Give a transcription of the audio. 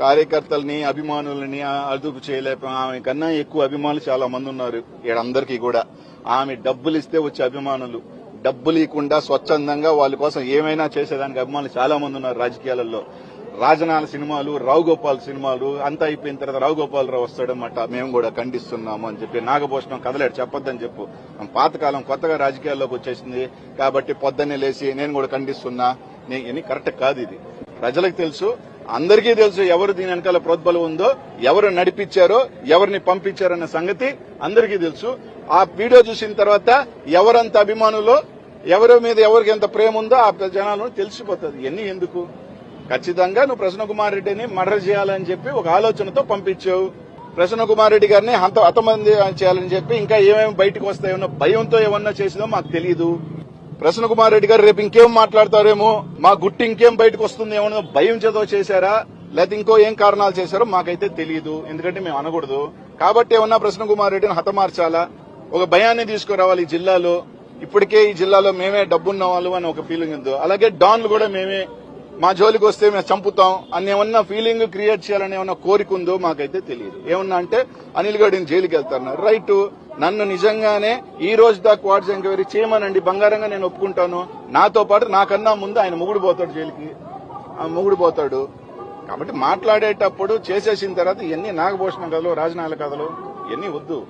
కార్యకర్తలని అభిమానులని అదుపు చేయలేక ఆమె కన్నా ఎక్కువ అభిమానులు చాలా మంది ఉన్నారు ఈడందరికీ కూడా. ఆమె డబ్బులు ఇస్తే వచ్చే అభిమానులు. డబ్బులు ఇవ్వకుండా స్వచ్ఛందంగా వాళ్ళ కోసం ఏమైనా చేసేదానికి అభిమానులు చాలా మంది ఉన్నారు రాజకీయాలలో. రాజనాల సినిమాలు రావు గోపాల్ సినిమాలు అంతా అయిపోయిన తర్వాత రావు గోపాలరావు వస్తాడన్నమాట. మేము కూడా ఖండిస్తున్నాము అని చెప్పి నాగభూషణం కదలేడు చెప్పొద్దని చెప్పు. పాతకాలం కొత్తగా రాజకీయాల్లోకి వచ్చేసింది కాబట్టి పొద్దున్నే లేచి నేను కూడా ఖండిస్తున్నా. నేను కరెక్ట్ కాదు ఇది. ప్రజలకు తెలుసు అందరికీ తెలుసు ఎవరు దీని వెనకాల ప్రోద్బలం ఉందో ఎవరు నడిపించారో ఎవరిని పంపించారన్న సంగతి అందరికీ తెలుసు. ఆ వీడియో చూసిన తర్వాత ఎవరంత అభిమానులో ఎవరి మీద ఎవరికి ఎంత ప్రేమ ఉందో ఆ జనాలను తెలిసిపోతుంది ఎన్ని ఎందుకు? ఖచ్చితంగా నువ్వు ప్రసన్న కుమార్ రెడ్డిని మర్డర్ చేయాలని చెప్పి ఒక ఆలోచనతో పంపించావు. ప్రసన్న కుమార్ రెడ్డి గారిని హంత హతమంది చేయాలని చెప్పి ఇంకా ఏమేమి బయటకు వస్తాయో భయంతో ఏమన్నా చేసిందో మాకు తెలియదు ప్రసన్న కుమార్ రెడ్డి గారు రేపు ఇంకేం మాట్లాడతారేమో మా గుట్టి ఇంకేం బయటకు వస్తుంది భయం చేతో చేశారా? లేకపోతే ఇంకో ఏం కారణాలు చేశారో మాకైతే తెలియదు ఎందుకంటే మేము అనకూడదు. కాబట్టి ఏమన్నా ప్రసన్న కుమార్ రెడ్డిని హతమార్చాలా? ఒక భయాన్ని తీసుకురావాలి ఈ జిల్లాలో. ఇప్పటికే ఈ జిల్లాలో మేమే డబ్బున్న వాళ్ళు అని ఒక ఫీలింగ్ ఉంది. అలాగే డాన్లు కూడా మేమే. మా జోలికి వస్తే మేము చంపుతాం. అని ఏమన్నా ఫీలింగ్ క్రియేట్ చేయాలని ఏమన్నా కోరిక ఉందో మాకైతే తెలియదు ఏమన్నా అంటే అనిల్ గడిని జైలుకి వెళ్తారు రైట్ నన్ను నిజంగానే ఈ రోజు దాకా క్వార్ట్స్ ఎంక్వైరీ చేయమనండి బంగారంగా నేను ఒప్పుకుంటాను. నాతో పాటు నాకన్నా ముందు ఆయన మొగుడు పోతాడు జైలుకి. ఆ పోతాడు. కాబట్టి మాట్లాడేటప్పుడు చేసేసిన తర్వాత ఇవన్నీ నాగభూషణ కథలు రాజనాల కథలు ఇవన్నీ వద్దు.